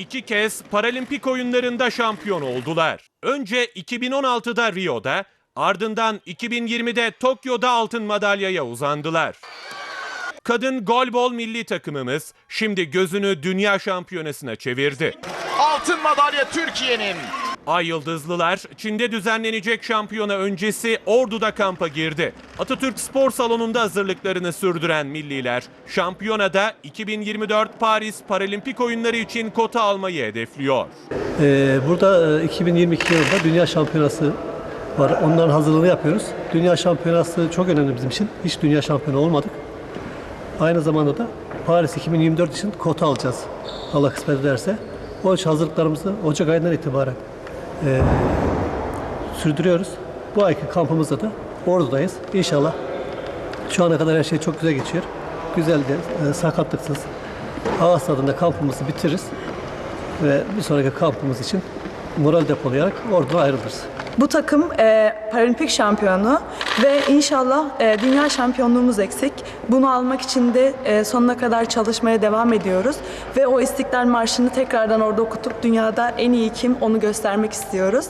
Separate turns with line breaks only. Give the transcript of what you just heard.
iki kez Paralimpik oyunlarında şampiyon oldular. Önce 2016'da Rio'da, ardından 2020'de Tokyo'da altın madalyaya uzandılar. Kadın golbol milli takımımız şimdi gözünü dünya şampiyonasına çevirdi.
Altın madalya Türkiye'nin.
Ay Yıldızlılar Çin'de düzenlenecek şampiyona öncesi Ordu'da kampa girdi. Atatürk Spor Salonu'nda hazırlıklarını sürdüren milliler şampiyonada 2024 Paris Paralimpik oyunları için kota almayı hedefliyor.
Ee, burada e, 2022 yılında Dünya Şampiyonası var. Onların hazırlığını yapıyoruz. Dünya Şampiyonası çok önemli bizim için. Hiç Dünya Şampiyonu olmadık. Aynı zamanda da Paris 2024 için kota alacağız. Allah kısmet ederse. O hazırlıklarımızı Ocak ayından itibaren e, sürdürüyoruz. Bu ayki kampımızda da Ordu'dayız. İnşallah şu ana kadar her şey çok güzel geçiyor. Güzel de e, sakatlıksız. Ağız tadında kampımızı bitiririz ve bir sonraki kampımız için moral depolayarak Ordu'na ayrılırız.
Bu takım e, paralimpik şampiyonu ve inşallah e, dünya şampiyonluğumuz eksik. Bunu almak için de e, sonuna kadar çalışmaya devam ediyoruz. Ve o İstiklal Marşı'nı tekrardan orada okutup dünyada en iyi kim onu göstermek istiyoruz.